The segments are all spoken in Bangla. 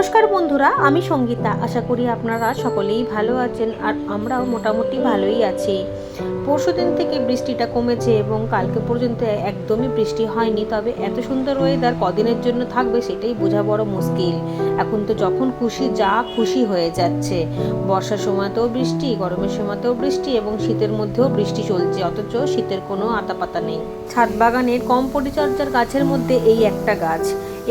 নমস্কার বন্ধুরা, আমি সঙ্গীতা। আশা করি আপনারা সকলেই ভালো আছেন আর আমরাও মোটামুটি ভালোই আছি। পরশুদিন থেকে বৃষ্টিটা কমেছে এবং কালকে পর্যন্ত একদমই বৃষ্টি হয়নি, তবে এত সুন্দর ওয়েদার কদিনের জন্য থাকবে সেটাই বোঝা বড় মুশকিল। এখন তো যখন খুশি, যা খুশি হয়ে যাচ্ছে। বর্ষার সময়তেও বৃষ্টি, গরমের সময়তেও বৃষ্টি এবং শীতের মধ্যেও বৃষ্টি চলছে, অথচ শীতের কোনো আতাপাতা নেই। ছাদ বাগানের কম পরিচর্যার গাছের মধ্যে এই একটা গাছ।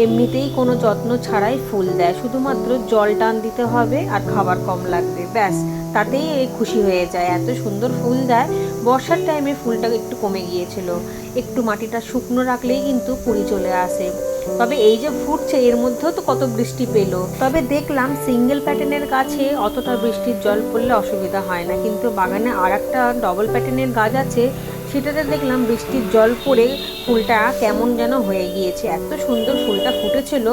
এমনিতেই কোনো যত্ন ছাড়াই ফুল দেয়। শুধুমাত্র জল টান দিতে হবে আর খাবার কম লাগবে, ব্যাস। তাতেই খুশি হয়ে যায়। এত সুন্দর ফুল দেয়, বর্ষার টাইমে ফুলটা একটু কমে গিয়েছিল। একটু মাটিটা শুকনো রাখলেই কিন্তু কুড়ি চলে আসে। তবে এই যে ফুটছে, এর মধ্যেও তো কত বৃষ্টি পেল। তবে দেখলাম সিঙ্গেল প্যাটার্নের গাছে অতটা বৃষ্টির জল পড়লে অসুবিধা হয় না। কিন্তু বাগানে আর একটা ডবল প্যাটার্নের গাছ আছে সেটাতে দেখলাম বৃষ্টির জল পড়ে ফুলটা কেমন যেন হয়ে গিয়েছে। এত সুন্দর ফুলটা ফুটেছিল।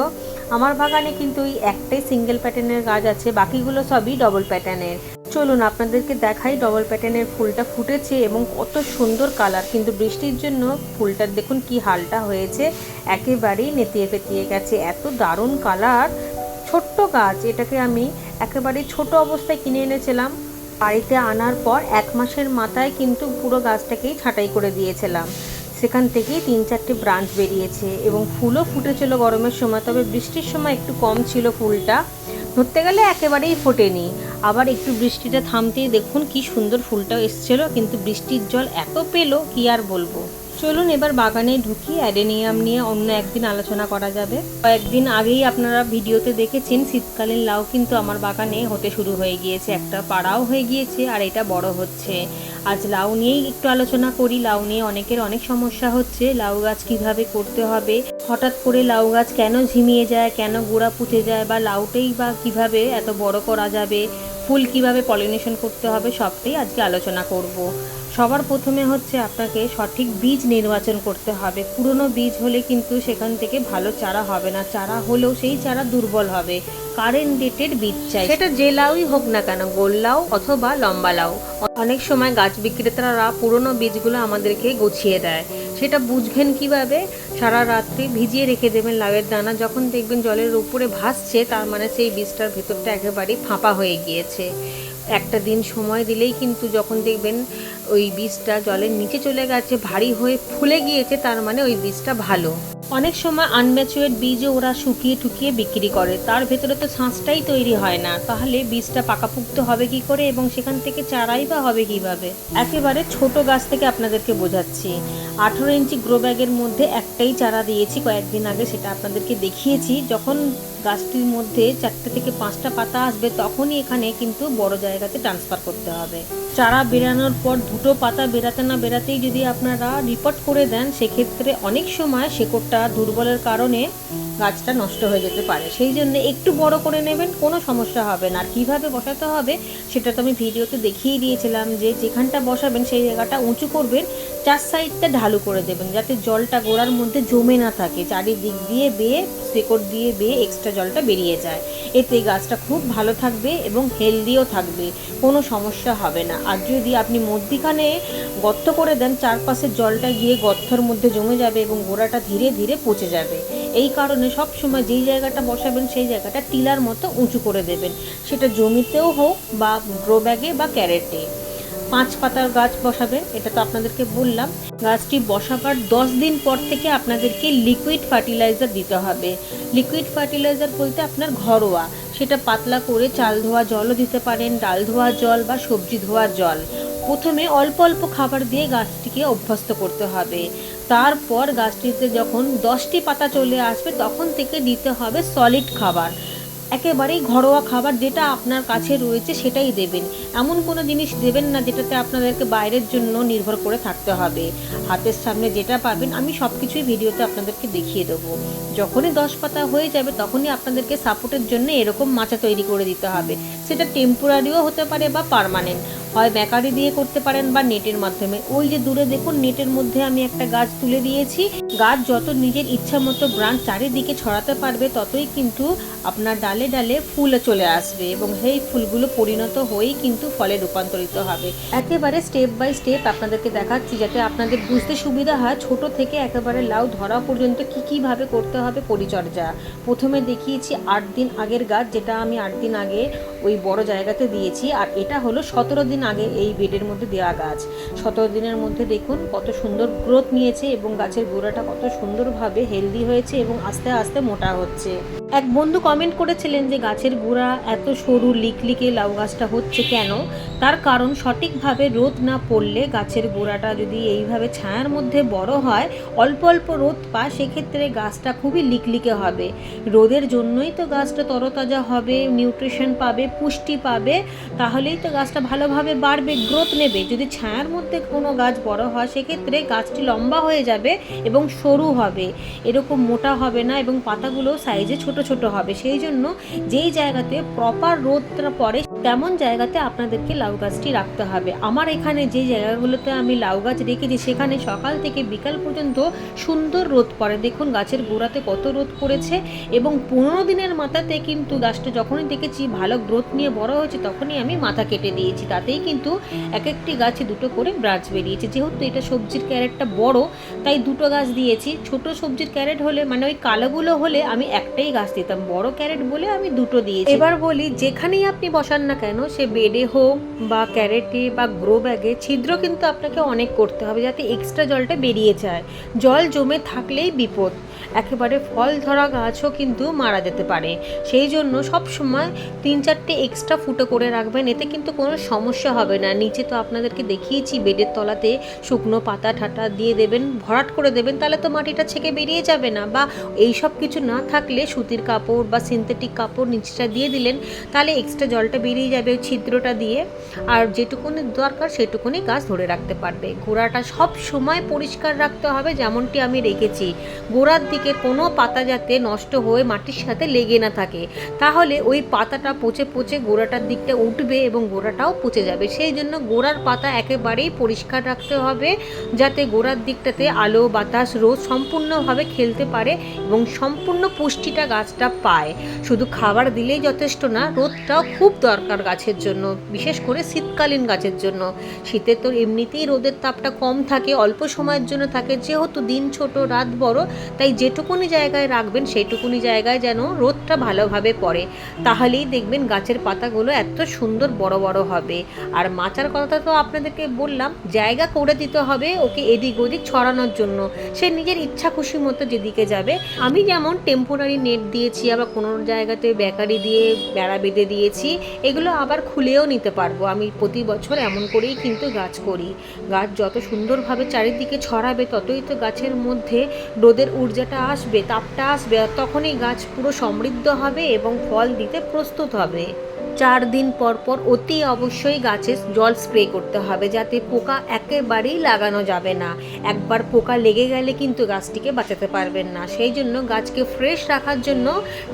আমার বাগানে কিন্তু ওই একটাই সিঙ্গেল প্যাটার্নের গাছ আছে, বাকিগুলো সবই ডবল প্যাটার্নের চলুন আপনাদেরকে দেখাই ডবল প্যাটার্নের ফুলটা ফুটেছে এবং কত সুন্দর কালার কিন্তু বৃষ্টির জন্য ফুলটার দেখুন কি হালটা হয়েছে, একেবারেই নেতিয়ে ফেতিয়ে গেছে। এত দারুণ কালার ছোট্ট গাছ। এটাকে আমি একেবারে ছোট অবস্থায় কিনে এনেছিলাম। বাড়িতে আনার পর এক মাসের মাথায় কিন্তু পুরো গাছটাকেই ছাঁটাই করে দিয়েছিলাম। সেখান থেকেই তিন চারটে ব্রাঞ্চ বেরিয়েছে এবং ফুলও ফুটেছিল গরমের সময়, তবে বৃষ্টির সময় একটু কম ছিল ফুলটা। ধরতে গেলে একেবারেই ফোটেনি। আবার একটু বৃষ্টিটা থামতেই দেখুন কি সুন্দর ফুলটাও এসছিল, কিন্তু বৃষ্টির জল এত পেল, কি আর বলব। চলুন এবার বাগানে ঢুকি, অ্যাডেনিয়াম নিয়ে অন্য একদিন আলোচনা করা যাবে। কয়েকদিন আগেই আপনারা ভিডিওতে দেখেছেন, শীতকালীন লাউ কিন্তু আমার বাগানে হতে শুরু হয়ে গিয়েছে। একটা পাড়াও হয়ে গিয়েছে আর এটা বড় হচ্ছে। আজ লাউ নিয়েই একটু আলোচনা করি। লাউ নিয়ে অনেকের অনেক সমস্যা হচ্ছে। লাউ গাছ কীভাবে করতে হবে? হঠাৎ করে লাউ গাছ কেন ঝিমিয়ে যায়? কেন গোড়া পুঁতে যায়? বা লাউটাই বা কীভাবে এত বড় করা যাবে? ফুল কীভাবে পলিনেশন করতে হবে? সবটাই আজকে আলোচনা করব। সবার প্রথমে হচ্ছে আপনাকে সঠিক বীজ নির্বাচন করতে হবে। পুরনো বীজ হলে কিন্তু সেখান থেকে ভালো চারা হবে না। চারা হলেও সেই চারা দুর্বল হবে। কারেন্ট ডেটের বীজ চাই। সেটা যে লাউই হোক না কেন, গোল লাউ অথবা লম্বা লাউ। অনেক সময় গাছ বিক্রেতারা পুরনো বীজগুলো আমাদেরকে গুছিয়ে দেয়। সেটা বুঝবেন কীভাবে? সারা রাত্রি ভিজিয়ে রেখে দেবেন লাউয়ের দানা। যখন দেখবেন জলের উপরে ভাসছে, তার মানে সেই বীজটার ভেতরটা একেবারেই ফাঁপা হয়ে গিয়েছে। একটা দিন সময় দিলেই কিন্তু যখন দেখবেন ওই বীজটা জলের নিচে চলে গেছে, ভারী হয়ে ফুলে গিয়েছে, তার মানে ওই বীজটা ভালো। অনেক সময় আনম্যাচুয়েড বীজও ওরা শুকিয়ে টুকিয়ে বিক্রি করে। তার ভেতরে তো শাঁসটাই তৈরি হয় না। তাহলে বীজটা পাকাপুক্ত হবে কি করে এবং সেখান থেকে চারাই বা হবে কীভাবে? একেবারে ছোট গাছ থেকে আপনাদেরকে বোঝাচ্ছি। আঠেরো ইঞ্চি গ্রো ব্যাগের মধ্যে একটাই চারা দিয়েছি কয়েকদিন আগে, সেটা আপনাদেরকে দেখিয়েছি। যখন গাছটির মধ্যে চারটে থেকে পাঁচটা পাতা আসবে, তখনই এখানে কিন্তু বড় জায়গাতে ট্রান্সফার করতে হবে। চারা বেরানোর পর দুটো পাতা বেরাতে না বেরাতেই যদি আপনারা রিপোর্ট করে দেন, সেক্ষেত্রে অনেক সময় শেকড়টা দুর্বলের কারণে গাছটা নষ্ট হয়ে যেতে পারে। সেই জন্য একটু বড় করে নেবেন, কোনো সমস্যা হবে না। আর কীভাবে বসাতে হবে সেটা তো আমি ভিডিওতে দেখিয়ে দিয়েছিলাম যে যেখানটা বসাবেন সেই জায়গাটা উঁচু করবেন, চার সাইডটা ঢালু করে দেবেন যাতে জলটা গোড়ার মধ্যে জমে না থাকে। চারিদিক দিয়ে বেয়ে, শেকড় দিয়ে বেয়ে এক্সট্রা জলটা বেরিয়ে যায়। এতে গাছটা খুব ভালো থাকবে এবং হেলদিও থাকবে, কোনো সমস্যা হবে না। আর যদি আপনি মধ্যিখানে গর্ত করে দেন, চারপাশের জলটা গিয়ে গর্তর মধ্যে জমে যাবে এবং গোড়াটা ধীরে ধীরে পচে যাবে। এই কারণে সব সময় যেই জায়গাটা বসাবেন সেই জায়গাটা টিলার মতো উঁচু করে দেবেন। সেটা জমিতেও হোক বা গ্রো ব্যাগে বা ক্যারেটে পাঁচ পাতার গাছ বসাবেন, এটা তো আপনাদেরকে বললাম। গাছটি বসাবার দশ দিন পর থেকে আপনাদেরকে লিকুইড ফার্টিলাইজার দিতে হবে। লিকুইড ফার্টিলাইজার বলতে আপনার ঘরোয়া। সেটা পাতলা করে চাল ধোয়া জলও দিতে পারেন, ডাল ধোয়া জল বা সবজি ধোয়া জল। প্রথমে অল্প অল্প খাবার দিয়ে গাছটিকে অভ্যস্ত করতে হবে। তারপর গাছটিতে যখন দশটি পাতা চলে আসবে, তখন থেকে দিতে হবে সলিড খাবার। একেবারেই ঘরোয়া খাবার যেটা আপনার কাছে রয়েছে সেটাই দেবেন। এমন কোনো জিনিস দেবেন না যেটাতে আপনাদেরকে বাইরের জন্য নির্ভর করে থাকতে হবে। হাতের সামনে যেটা পাবেন, আমি সব কিছুই ভিডিওতে আপনাদেরকে দেখিয়ে দেবো। যখনই দশ পাতা হয়ে যাবে, তখনই আপনাদেরকে সাপোর্টের জন্য এরকম মাচা তৈরি করে দিতে হবে। সেটা টেম্পোরারিও হতে পারে বা পারমানেন্ট হয় ব্যাকারি দিয়ে করতে পারেন বা নেটের মাধ্যমে। ওই যে দূরে দেখুন, নেটের মধ্যে আমি একটা গাছ তুলে দিয়েছি। গাছ যত নিজের ইচ্ছা মতো ব্রাঞ্চ চারিদিকে ছড়াতে পারবে, ততই কিন্তু আপনার ডালে ডালে ফুল চলে আসবে এবং সেই ফুলগুলো পরিণত হয়েই কিন্তু ফলে রূপান্তরিত হবে। একেবারে স্টেপ বাই স্টেপ আপনাদেরকে দেখাচ্ছি যাতে আপনাদের বুঝতে সুবিধা হয় ছোট থেকে একেবারে লাউ ধরা পর্যন্ত কি কীভাবে করতে হবে পরিচর্যা। প্রথমে দেখিয়েছি আট দিন আগের গাছ, যেটা আমি আট দিন আগে ওই বড় জায়গাতে দিয়েছি, আর এটা হলো সতেরো দিন আগে এই বেডের মধ্যে দেওয়া গাছ। সতেরো দিনের মধ্যে দেখুন কত সুন্দর গ্রোথ নিয়েছে এবং গাছের গোড়াটা কত সুন্দরভাবে হেলদি হয়েছে এবং আস্তে আস্তে মোটা হচ্ছে। এক বন্ধু কমেন্ট করেছিলেন যে গাছের গোড়া এত সরু লিকলিকে লাউ গাছটা হচ্ছে কেন? তার কারণ সঠিকভাবে রোদ না পড়লে গাছের গোড়াটা যদি এইভাবে ছায়ার মধ্যে বড় হয়, অল্প অল্প রোদ পায়, সেক্ষেত্রে গাছটা খুবই লিকলিকে হবে। রোদের জন্যই তো গাছটা তরতাজা হবে নিউট্রিশন পাবে পুষ্টি পাবে, তাহলেই তো গাছটা ভালোভাবে বাড়বে গ্রোথ নেবে। যদি ছায়ার মধ্যে কোনো গাছ বড় হয়, সেক্ষেত্রে গাছটি লম্বা হয়ে যাবে এবং সরু হবে। এরকম মোটা হবে না এবং পাতাগুলো সাইজে ছোট ছোট হবে। সেই জন্য যেই জায়গাতে প্রপার রোদটা পড়ে, তেমন জায়গাতে আপনাদেরকে লাউ গাছটি রাখতে হবে। আমার এখানে যে জায়গাগুলোতে আমি লাউ গাছ রেখেছি, সেখানে সকাল থেকে বিকাল পর্যন্ত সুন্দর রোদ পড়ে। দেখুন, গাছের গোড়াতে কত রোদ পড়েছে এবং পনেরো দিনের মাথাতে কিন্তু গাছটা যখনই দেখেছি ভালো গ্রোথ নিয়ে বড় হয়েছে, তখনই আমি মাথা কেটে দিয়েছি। তাতেই কিন্তু এক একটি গাছে দুটো করে ব্রাঞ্চ বেরিয়েছে। যেহেতু এটা সবজির ক্যারেটটা বড়, তাই দুটো গাছ দিয়েছি। ছোট সবজির ক্যারেট হলে মানে ওই কালোগুলো হলে আমি একটাই গাছ দিতাম। বড় ক্যারেট বলে আমি দুটো দিয়েছি। এবার বলি, যেখানেই আপনি বসান না কেন, সে বেডে হোক বা ক্যারেটে বা গ্রো ব্যাগে ছিদ্র কিন্তু আপনাকে অনেক করতে হবে যাতে এক্সট্রা জলটা বেরিয়ে যায়। জল জমে থাকলেই বিপদ। একেবারে ফল ধরা গাছও কিন্তু মারা যেতে পারে। সেই জন্য সব সময় তিন চারটে এক্সট্রা ফুটো করে রাখবেন, এতে কিন্তু কোনো সমস্যা হবে না। নিচে তো আপনাদেরকে দেখিয়েছি, বেডের তলাতে শুকনো পাতা ঠাটা দিয়ে দেবেন, ভরাট করে দেবেন, তাহলে তো মাটিটা ছেঁকে বেরিয়ে যাবে না। বা এই সব কিছু না থাকলে সুতির কাপড় বা সিনথেটিক কাপড় নিচেটা দিয়ে দিলেন, তাহলে এক্সট্রা জলটা বেরিয়ে যাবে ছিদ্রটা দিয়ে। আর যেটুকুনি দরকার সেটুকুনি গাছ ধরে রাখতে পারবে। গোড়াটা সব সময় পরিষ্কার রাখতে হবে, যেমনটি আমি রেখেছি। গোড়ার দিকে কোনো পাতা যাতে নষ্ট হয়ে মাটির সাথে লেগে না থাকে, তাহলে ওই পাতাটা পচে পচে গোড়াটার দিকটা উঠবে এবং গোড়াটাও পচে যাবে। সেই জন্য গোড়ার পাতা একেবারেই পরিষ্কার রাখতে হবে, যাতে গোড়ার দিকটাতে আলো, বাতাস, রোদ সম্পূর্ণভাবে খেলতে পারে এবং সম্পূর্ণ পুষ্টিটা গাছটা পায়। শুধু খাবার দিলেই যথেষ্ট না, রোদটাও খুব দরকার গাছের জন্য, বিশেষ করে শীতকালীন গাছের জন্য। শীতে তো এমনিতেই রোদের তাপটা কম থাকে, অল্প সময়ের জন্য থাকে, যেহেতু দিন ছোট, রাত বড়, তাই যেটুকুনি জায়গায় রাখবেন, সেইটুকুনি জায়গায় যেন রোদটা ভালোভাবে পড়ে। তাহলেই দেখবেন গাছের পাতাগুলো এত সুন্দর বড় বড় হবে। আর মাচার কথা তো আপনাদেরকে বললাম, জায়গা করে দিতে হবে ওকে এদিক ওদিক ছড়ানোর জন্য। সে নিজের ইচ্ছা খুশি মতো যেদিকে যাবে। আমি যেমন টেম্পোরারি নেট দিয়েছি, আবার কোনো জায়গাতে বেকারি দিয়ে বেড়া বেঁধে দিয়েছি, এগুলো আবার খুলেও নিতে পারব। আমি প্রতি বছর এমন করেই কিন্তু গাছ করি। গাছ যত সুন্দরভাবে চারিদিকে ছড়াবে, ততই তো গাছের মধ্যে রোদের ঊর্জাটা আসবে তাপটা আসবে তখনই গাছ পুরো সমৃদ্ধ হবে এবং ফল দিতে প্রস্তুত হবে। চার দিন পর পর অতি অবশ্যই গাছে জল স্প্রে করতে হবে, যাতে পোকা একেবারেই লাগানো যাবে না। একবার পোকা লেগে গেলে কিন্তু গাছটিকে বাঁচাতে পারবেন না। সেই জন্য গাছকে ফ্রেশ রাখার জন্য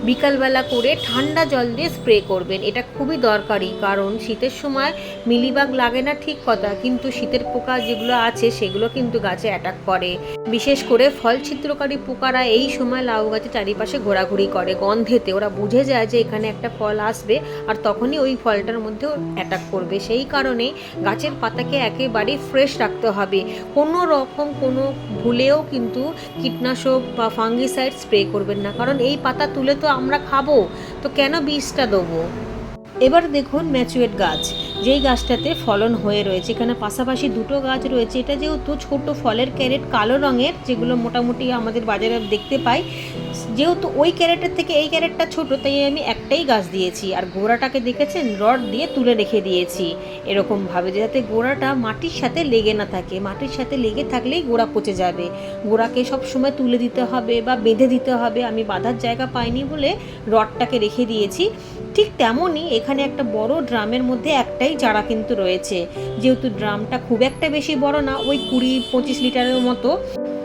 বিকালবেলা করে ঠান্ডা জল দিয়ে স্প্রে করবেন। এটা খুবই দরকারি, কারণ শীতের সময় মিলিবাগ লাগে না ঠিক কথা, কিন্তু শীতের পোকা যেগুলো আছে সেগুলো কিন্তু গাছে অ্যাটাক করে। বিশেষ করে ফল ছিদ্রকারী পোকারা এই সময় লাউ গাছের চারিপাশে ঘোরাঘুরি করে। গন্ধেতে ওরা বুঝে যায় যে এখানে একটা ফল আসবে আর তখনই ওই ফলটার মধ্যে অ্যাটাক করবে। সেই কারণে গাছের পাতাকে একেবারেই ফ্রেশ রাখতে হবে। কোনো রকম কোনো ভুলেও কিন্তু কীটনাশক বা ফাঙ্গিসাইড স্প্রে করবেন না। কারণ এই পাতা তুলে তো আমরা খাব। তো কেন বীজটা দেবো? এবার দেখুন ম্যাচুয়েট গাছ। যেই গাছটাতে ফলন হয়ে রয়েছে, এখানে পাশাপাশি দুটো গাছ রয়েছে। এটা যেহেতু ছোট ফলের ক্যারেট কালো রঙের, যেগুলো মোটামুটি আমাদের বাজারে দেখতে পাই যেহেতু ওই ক্যারেটের থেকে এই ক্যারেটটা ছোট, তাই আমি একটাই গাছ দিয়েছি। আর গোড়াটাকে দেখেছেন? রড দিয়ে তুলে রেখে দিয়েছি। এরকমভাবে, যাতে গোড়াটা মাটির সাথে লেগে না থাকে। মাটির সাথে লেগে থাকলেই গোড়া পচে যাবে। গোড়াকে সব সময় তুলে দিতে হবে বা বেঁধে দিতে হবে। আমি বাঁধার জায়গা পাইনি বলে রডটাকে রেখে দিয়েছি। ঠিক তেমনই এখানে একটা বড় ড্রামের মধ্যে একটাই চারা কিন্তু রয়েছে। যেহেতু ড্রামটা খুব একটা বেশি বড় না, ওই কুড়ি পঁচিশ লিটারের মতো।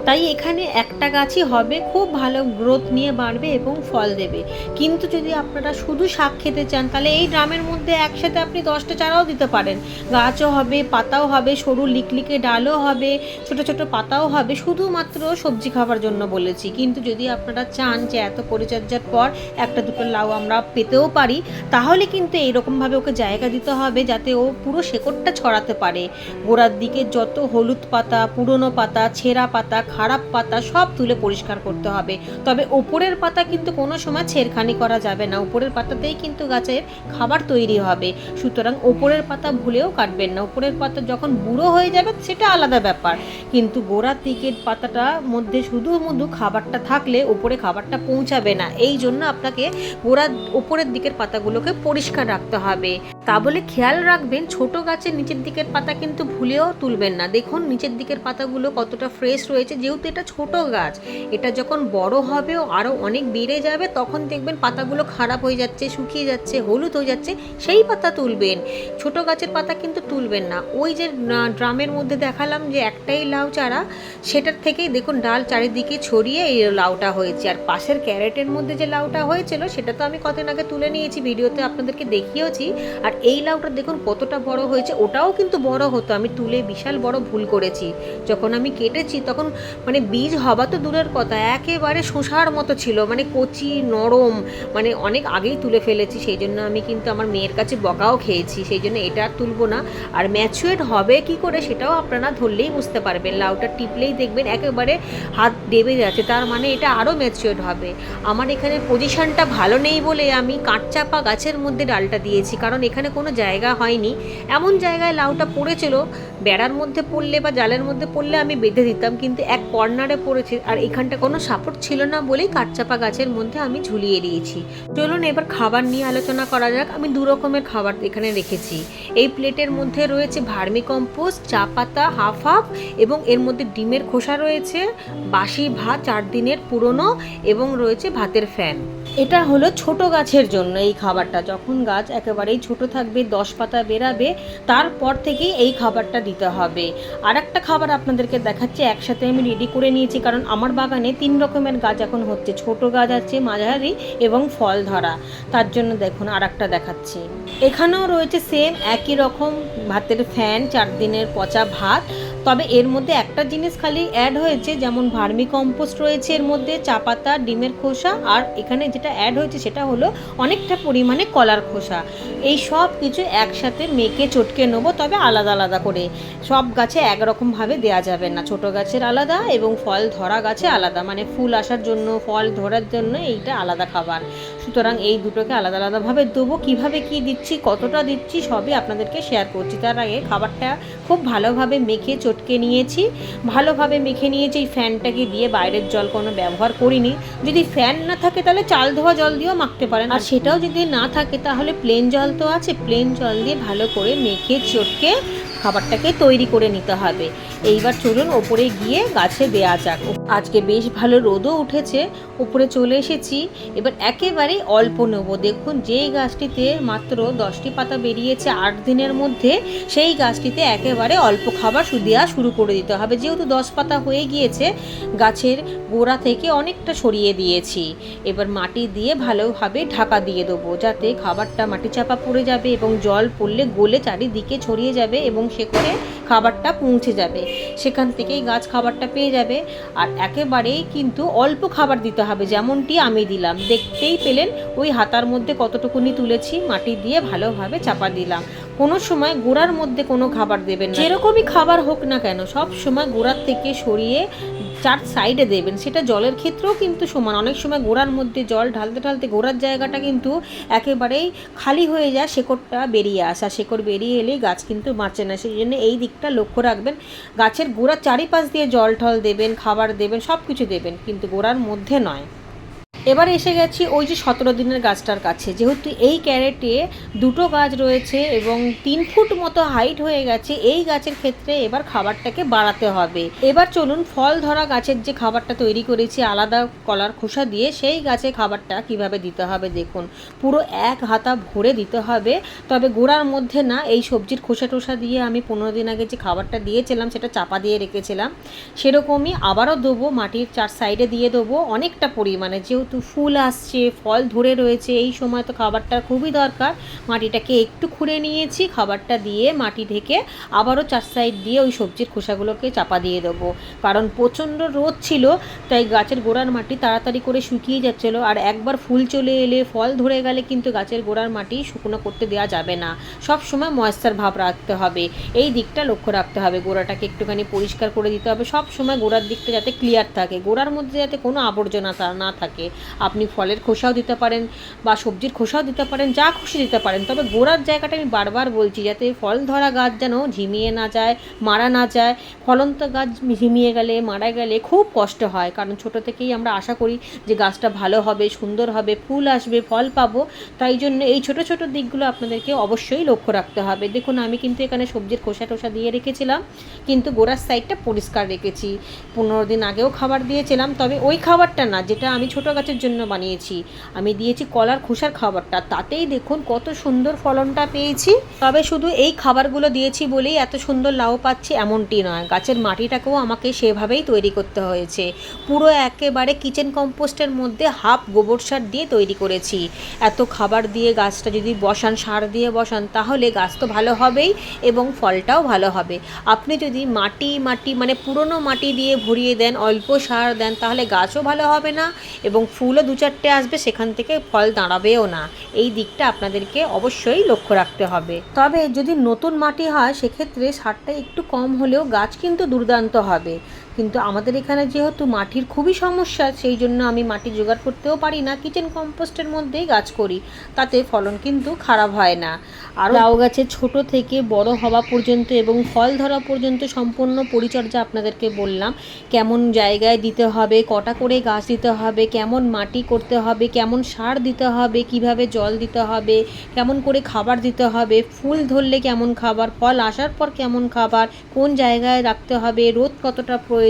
তাই এখানে একটা গাছই হবে, খুব ভালো গ্রোথ নিয়ে বাড়বে এবং ফল দেবে। কিন্তু যদি আপনারা শুধু শাক খেতে চান, তাহলে এই ড্রামের মধ্যে একসাথে আপনি দশটা চারাও দিতে পারেন। গাছও হবে, পাতাও হবে, সরু লিকলিকে ডালও হবে, ছোট ছোট পাতাও হবে, শুধুমাত্র সবজি খাবার জন্য বলেছি। কিন্তু যদি আপনারা চান যে এত পরিচর্যার পর একটা দুটো লাউ আমরা পেতেও পারি, তাহলে কিন্তু এইরকমভাবে ওকে জায়গা দিতে হবে যাতে ও পুরো শেকড়টা ছড়াতে পারে। গোড়ার দিকে যত হলুদ পাতা, পুরনো পাতা, ছেঁড়া পাতা খারাপ পাতা সব তুলে পরিষ্কার করতে হবে। তবে ওপরের পাতা কিন্তু কোনো সময় ছেড়খানি করা যাবে না। উপরের পাতাতেই কিন্তু গাছের খাবার তৈরি হবে। সুতরাং ওপরের পাতা ভুলেও কাটবেন না। ওপরের পাতা যখন বুড়ো হয়ে যাবে, সেটা আলাদা ব্যাপার। কিন্তু গোড়ার দিকের পাতাটা মধ্যে শুধু মধু খাবারটা থাকলে ওপরে খাবারটা পৌঁছাবে না। এই জন্য আপনাকে গোড়ার ওপরের দিকের পাতাগুলোকে পরিষ্কার রাখতে হবে। তা বলে খেয়াল রাখবেন, ছোট গাছের নিচের দিকের পাতা কিন্তু ভুলেও তুলবেন না। দেখুন, নিচের দিকের পাতাগুলো কতটা ফ্রেশ রয়েছে। যেহেতু এটা ছোট গাছ, এটা যখন বড় হবে আরও অনেক বেড়ে যাবে, তখন দেখবেন পাতাগুলো খারাপ হয়ে যাচ্ছে, শুকিয়ে যাচ্ছে, হলুদ হয়ে যাচ্ছে, সেই পাতা তুলবেন। ছোট গাছের পাতা কিন্তু তুলবেন না। ওই যে ড্রামের মধ্যে দেখালাম যে একটাই লাউ চারা, সেটার থেকেই দেখুন ডাল চারিদিকে ছড়িয়ে এই লাউটা হয়েছে। আর পাশের ক্যারেটের মধ্যে যে লাউটা হয়েছিল, সেটা তো আমি কদিন আগে তুলে নিয়েছি, ভিডিওতে আপনাদেরকে দেখিয়েছি আর এই লাউটা দেখুন কতটা বড় হয়েছে, ওটাও কিন্তু বড় হতো, আমি তুলে বিশাল বড় ভুল করেছি। যখন আমি কেটেছি তখন মানে বীজ হবা তো দূরের কথা, একেবারে শোষার মতো ছিল মানে কচি, নরম মানে অনেক আগেই তুলে ফেলেছি সেই জন্য আমি কিন্তু আমার মেয়ের কাছে বকাও খেয়েছি সেই জন্য এটা আর তুলবো না। আর ম্যাচুয়েট হবে কি করে সেটাও আপনারা ধরলেই বুঝতে পারবেন লাউটা টিপলেই দেখবেন একেবারে হাত দেবে যাচ্ছে, তার মানে এটা আরও ম্যাচুয়েট হবে। আমার এখানে পজিশনটা ভালো নেই বলে আমি কাঠচাপা গাছের মধ্যে ডালটা দিয়েছি, কারণ এখানে কোনো জায়গা হয়নি। এমন জায়গায় লাউটা পড়েছিল, বেড়ার মধ্যে পড়লে বা জালের মধ্যে পড়লে আমি বেঁধে দিতাম, কিন্তু এক কর্নারে পড়েছে, আর এখানটা কোনো সাপোর্ট ছিল না বলেই কাঠচাপা গাছের মধ্যে আমি ঝুলিয়ে দিয়েছি। চলুন এবার খাবার নিয়ে আলোচনা করা যাক। আমি দু রকমের খাবার এখানে রেখেছি। এই প্লেটের মধ্যে রয়েছে ভার্মি কম্পোস্ট, চা পাতা, হাফ হাফ, এবং এর মধ্যে ডিমের খোসা রয়েছে, বাসি ভাত, চার দিনের পুরনো, এবং রয়েছে ভাতের ফ্যান। এটা হলো ছোট গাছের জন্য এই খাবারটা। যখন গাছ একেবারেই ছোট থাকবে, দশ পাতা বেরাবে, তারপর থেকেই এই খাবারটা দিতে হবে। আর একটা খাবার আপনাদেরকে দেখাচ্ছি, একসাথে আমি রেডি করে নিয়েছি, কারণ আমার বাগানে তিন রকমের গাছ এখন হচ্ছে। ছোট গাছ আছে, মাঝারি এবং ফল ধরা তার জন্য দেখুন আর একটা দেখাচ্ছি। এখানেও রয়েছে সেম একই রকম ভাতের ফ্যান চার দিনের পচা ভাত। তবে এর মধ্যে একটা জিনিস খালি অ্যাড হয়েছে, যেমন ভার্মি কম্পোস্ট রয়েছে এর মধ্যে, চা পাতা, ডিমের খোসা, আর এখানে যেটা অ্যাড হয়েছে সেটা হলো অনেকটা পরিমাণে কলার খোসা। এই সব কিছু একসাথে মেখে চটকে নেব, তবে আলাদা আলাদা করে। সব গাছে একরকমভাবে দেয়া যাবে না। ছোট গাছের আলাদা এবং ফল ধরা গাছে আলাদা। মানে ফুল আসার জন্য, ফল ধরার জন্য এইটা আলাদা খাবার। সুতরাং এই দুটোকে আলাদা আলাদাভাবে দেবো। কীভাবে কি দিচ্ছি, কতটা দিচ্ছি, সবই আপনাদেরকে শেয়ার করছি। তার আগে খাবারটা খুব ভালোভাবে মেখে চটকে নিয়েছি। ভালোভাবে মেখে নিয়েছি। এই ফ্যানটাকে দিয়ে বাইরের জল কোনো ব্যবহার করিনি। যদি ফ্যান না থাকে তাহলে চাল ধোয়া জল দিয়েও মাখতে পারেন। আর সেটাও যদি না থাকে তাহলে প্লেন জল তো আছে। প্লেন জল দিয়ে ভালো করে মেখে, চটকে খাবারটাকে তৈরি করে নিতে হবে। এইবার চলুন ওপরে গিয়ে গাছে দেয়া যাক। আজকে বেশ ভালো রোদও উঠেছে, উপরে চলে এসেছি। এবার একেবারে অল্প নেব। দেখুন, যেই গাছটিতে মাত্র দশটি পাতা বেরিয়েছে আট দিনের মধ্যে, সেই গাছটিতে একেবারে অল্প খাবার দেওয়া শুরু করে দিতে হবে। যেহেতু দশ পাতা হয়ে গিয়েছে, গাছের গোড়া থেকে অনেকটা সরিয়ে দিয়েছি। এবার মাটি দিয়ে ভালোভাবে ঢাকা দিয়ে দেবো, যাতে খাবারটা মাটি চাপা পড়ে যাবে এবং জল পড়লে গলে চারিদিকে ছড়িয়ে যাবে এবং করে খাবারটা পৌঁছে যাবে। সেখান থেকেই গাছ খাবারটা পেয়ে যাবে। আর একেবারেই কিন্তু অল্প খাবার দিতে হবে, যেমনটি আমি দিলাম। দেখতেই পেলেন, ওই হাতার মধ্যে কতটুকুনি তুলেছি, মাটি দিয়ে ভালোভাবে চাপা দিলাম। কোনো সময় গোড়ার মধ্যে কোনো খাবার দেবেন যেরকমই খাবার হোক না কেন, সব সময় গোড়ার থেকে সরিয়ে চার সাইডে দেবেন। সেটা জলের ক্ষেত্রেও কিন্তু সমান। অনেক সময় গোড়ার মধ্যে জল ঢালতে ঢালতে গোড়ার জায়গাটা কিন্তু একেবারেই খালি হয়ে যায়, শেকড়টা বেরিয়ে আসা। শেকড় বেরিয়ে এলেই গাছ কিন্তু বাঁচে না। সেই জন্য এই দিকটা লক্ষ্য রাখবেন। গাছের গোড়ার চারিপাশ দিয়ে জল ঠল দেবেন, খাবার দেবেন সব কিছু দেবেন। কিন্তু গোড়ার মধ্যে নয়। এবার এসে গেছি ওই যে সতেরো দিনের গাছটার কাছে। যেহেতু এই ক্যারেটে দুটো গাছ রয়েছে এবং তিন ফুট মতো হাইট হয়ে গেছে, এই গাছের ক্ষেত্রে এবার খাবারটাকে বাড়াতে হবে। এবার চলুন ফল ধরা গাছের যে খাবারটা তৈরি করেছি, আলাদা কলার খোসা দিয়ে সেই গাছে খাবারটা কীভাবে দিতে হবে দেখুন। পুরো এক হাতা ভরে দিতে হবে, তবে গোড়ার মধ্যে না, এই সবজির খোসা টোসা দিয়ে আমি পনেরো দিন আগে যে খাবারটা দিয়েছিলাম, সেটা চাপা দিয়ে রেখেছিলাম। সেরকমই আবারও দেবো, মাটির চার সাইডে দিয়ে দেবো, অনেকটা পরিমাণে। যেহেতু ফুল আসছে, ফল ধরে রয়েছে, এই সময় তো খাবারটা খুবই দরকার। মাটিটাকে একটু খুঁড়ে নিয়েছি, খাবারটা দিয়ে মাটি ঢেকে আবারও চার সাইড দিয়ে ওই সবজির খোসাগুলোকে চাপা দিয়ে দেবো। কারণ প্রচণ্ড রোদ ছিল, তাই গাছের গোড়ার মাটি তাড়াতাড়ি করে শুকিয়ে যাচ্ছিল। আর একবার ফুল চলে এলে, ফল ধরে গেলে কিন্তু গাছের গোড়ার মাটি শুকনো করতে দেওয়া যাবে না। সব সময় ময়েশ্চার ভাব রাখতে হবে। এই দিকটা লক্ষ্য রাখতে হবে। গোড়াটাকে একটুখানি পরিষ্কার করে দিতে হবে। সব সময় গোড়ার দিকটা যাতে ক্লিয়ার থাকে। গোড়ার মধ্যে যাতে কোনো আবর্জনা না থাকে। আপনি ফলের খোসাও দিতে পারেন বা সবজির খোসাও দিতে পারেন, যা খুশি দিতে পারেন। তবে গোড়ার জায়গাটা আমি বারবার বলছি যাতে ফল ধরা গাছ যেন ঝিমিয়ে না যায়, মারা না যায়। ফলন্ত গাছ ঝিমিয়ে গেলে, মারা গেলে খুব কষ্ট হয়। কারণ ছোট থেকেই আমরা আশা করি যে গাছটা ভালো হবে, সুন্দর হবে, ফুল আসবে, ফল পাবো। তাই জন্য এই ছোট ছোট দিকগুলো আপনাদেরকে অবশ্যই লক্ষ্য রাখতে হবে। দেখুন, আমি কিন্তু এখানে সবজির খোসা টোসা দিয়ে রেখেছিলাম, কিন্তু গোড়ার সাইডটা পরিষ্কার রেখেছি। পনেরো দিন আগেও খাবার দিয়েছিলাম, তবে ওই খাবারটা না, যেটা আমি ছোট গাছের জন্য বানিয়েছি। আমি দিয়েছি কলার খোসার খাবারটা। তাতেই দেখুন কত সুন্দর ফলনটা পেয়েছি। তবে শুধু এই খাবারগুলো দিয়েছি বলেই এত সুন্দর লাউ পাচ্ছি এমনটি নয়। গাছের মাটিটাকেও আমাকে সেভাবেই তৈরি করতে হয়েছে। পুরো একেবারে কিচেন কম্পোস্টের মধ্যে হাফ গোবর সার দিয়ে তৈরি করেছি। এত খাবার দিয়ে গাছটা যদি বসান, সার দিয়ে বসান, তাহলে গাছ তো ভালো হবেই এবং ফলটাও ভালো হবে। আপনি যদি মাটি মাটি মানে পুরনো মাটি দিয়ে ভরিয়ে দেন, অল্প সার দেন, তাহলে গাছও ভালো হবে না এবং ফুলও দু চারটে আসবে, সেখান থেকে ফল দাঁড়াবেও না। এই দিকটা আপনাদেরকে অবশ্যই লক্ষ্য রাখতে হবে। তবে যদি নতুন মাটি হয়, সেক্ষেত্রে সারটা একটু কম হলেও গাছ কিন্তু দুর্দান্ত হবে। কিন্তু আমাদের এখানে যেহেতু মাটির খুবই সমস্যা, সেই জন্য আমি মাটি জোগাড় করতেও পারি না। কিচেন কম্পোস্টের মধ্যেই গাছ করি, তাতে ফলন কিন্তু খারাপ হয় না। আর লাউ গাছের ছোট থেকে বড় হওয়া পর্যন্ত এবং ফল ধরা পর্যন্ত সম্পূর্ণ পরিচর্যা আপনাদেরকে বললাম। কেমন জায়গায় দিতে হবে, কটা করে গাছ দিতে হবে, কেমন মাটি করতে হবে, কেমন সার দিতে হবে, কীভাবে জল দিতে হবে, কেমন করে খাবার দিতে হবে, ফুল ধরলে কেমন খাবার, ফল আসার পর কেমন খাবার, কোন জায়গায় রাখতে হবে, রোদ কতটা প্রয়োজন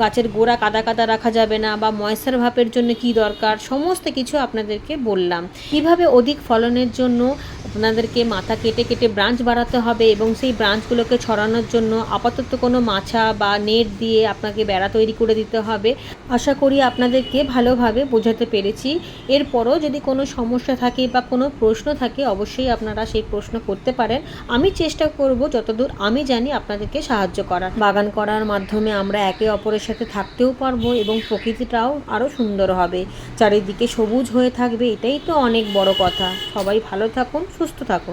গাছের গোড়া কাদা কাদা রাখা যাবে না বা ময়সার ভাপের জন্য কি দরকার, সমস্ত কিছু আপনাদেরকে বললাম। কীভাবে অধিক ফলনের জন্য আপনাদেরকে মাথা কেটে কেটে ব্রাঞ্চ বাড়াতে হবে এবং সেই ব্রাঞ্চগুলোকে ছড়ানোর জন্য আপাতত কোনো মাছা বা নেট দিয়ে আপনাকে বেড়া তৈরি করে দিতে হবে? আশা করি আপনাদেরকে ভালোভাবে বোঝাতে পেরেছি। এরপরও যদি কোনো সমস্যা থাকে বা কোনো প্রশ্ন থাকে, অবশ্যই আপনারা সেই প্রশ্ন করতে পারেন। আমি চেষ্টা করব যতদূর আমি জানি আপনাদেরকে সাহায্য করার। বাগান করার মাধ্যমে আমরা একে অপরের সাথে থাকতেও পারব এবং প্রকৃতিটাও আরও সুন্দর হবে। চারিদিকে সবুজ হয়ে থাকবে, এটাই তো অনেক বড় কথা। সবাই ভালো থাকুন, সুস্থ থাকুন।